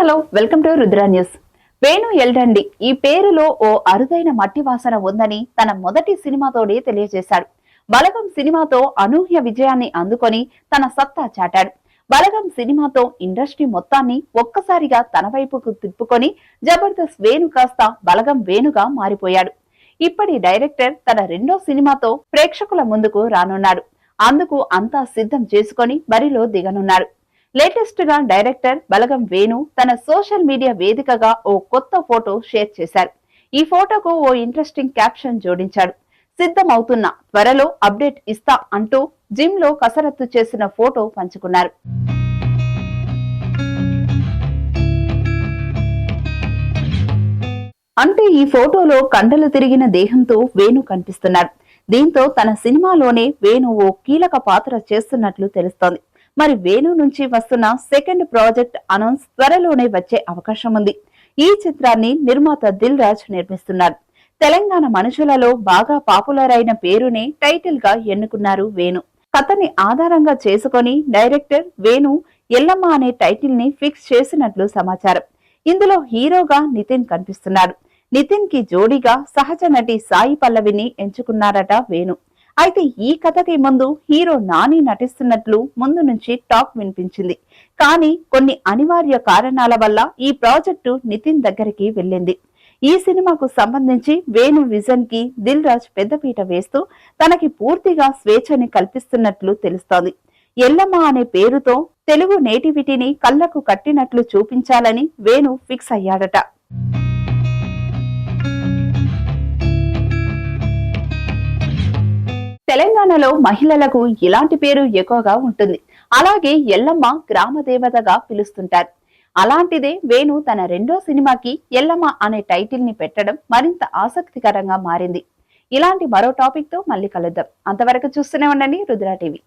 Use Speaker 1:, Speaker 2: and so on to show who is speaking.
Speaker 1: Hello welcome to Rudra news. Venu ఎల్డండి ఈ పేరులో ఓ అరుదైన మట్టి వాసన ఉందని తన మొదటి సినిమాతోనే తెలియజేశాడు. బలగం సినిమాతో అనూహ్య విజయాన్ని అందుకొని తన సత్తా చాటాడు. బలగం సినిమాతో ఇండస్ట్రీ మొత్తాన్ని ఒక్కసారిగా తన వైపుకు తిప్పుకొని జబర్దస్త్ వేణు కాస్త బలగం వేణుగా మారిపోయాడు. ఇప్పటి డైరెక్టర్ తన రెండో సినిమాతో ప్రేక్షకుల ముందుకు రానున్నాడు. అందుకు అంతా సిద్ధం చేసుకొని బరిలో దిగనున్నాడు. లేటెస్ట్గా డైరెక్టర్ బలగం వేణు తన సోషల్ మీడియా వేదికగా ఓ కొత్త ఫోటో షేర్ చేశారు. ఈ ఫోటోకు ఓ ఇంట్రెస్టింగ్ క్యాప్షన్ జోడించాడు. సిద్ధం అవుతున్న త్వరలో అప్డేట్ ఇస్తా అంటూ జిమ్లో కసరత్తు చేసిన ఫోటో పంచుకున్నారు. అంటే ఈ ఫోటోలో కండలు తిరిగిన దేహంతో వేణు కనిపిస్తున్నాడు దీంతో తన సినిమాలోనే వేణు ఓ కీలక పాత్ర చేస్తున్నట్లు తెలుస్తోంది. మరి వేణు నుంచి వస్తున్న సెకండ్ ప్రాజెక్ట్ అనౌన్స్ త్వరలోనే వచ్చే అవకాశం ఉంది. ఈ చిత్రాన్ని నిర్మాత దిల్ రాజ్ నిర్మిస్తున్నారు. తెలంగాణ మనుషులలో బాగా పాపులర్ అయిన పేరునే టైటిల్గా ఎన్నుకున్నారు వేణు. కథని ఆధారంగా చేసుకొని డైరెక్టర్ వేణు ఎల్లమ్మ అనే టైటిల్ని ఫిక్స్ చేసినట్లు సమాచారం. ఇందులో హీరోగా నితిన్ కనిపిస్తున్నాడు నితిన్కి జోడీగా సహజ నటి సాయి పల్లవిని ఎంచుకున్నారట వేణు. అయితే ఈ కథకి ముందు హీరో నాని నటిస్తున్నట్లు ముందు నుంచి టాక్ వినిపించింది. కానీ కొన్ని అనివార్య కారణాల వల్ల ఈ ప్రాజెక్టు నితిన్ దగ్గరికి వెళ్ళింది. ఈ సినిమాకు సంబంధించి వేణు విజన్కి దిల్ రాజ్ పెద్దపీట వేస్తూ తనకి పూర్తిగా స్వేచ్ఛని కల్పిస్తున్నట్లు తెలుస్తోంది. ఎల్లమ్మ అనే పేరుతో తెలుగు నేటివిటీని కళ్ళకు కట్టినట్లు చూపించాలని వేణు ఫిక్స్ అయ్యాడట. తెలంగాణలో మహిళలకు ఇలాంటి పేరు ఎక్కువగా ఉంటుంది. అలాగే ఎల్లమ్మ గ్రామ దేవతగా పిలుస్తుంటారు. అలాంటిదే వేణు తన రెండో సినిమాకి ఎల్లమ్మ అనే టైటిల్ని పెట్టడం మరింత ఆసక్తికరంగా మారింది. ఇలాంటి మరో టాపిక్తో మళ్ళీ కలుద్దాం. అంతవరకు చూస్తూనే ఉండండి రుద్రా టీవీ.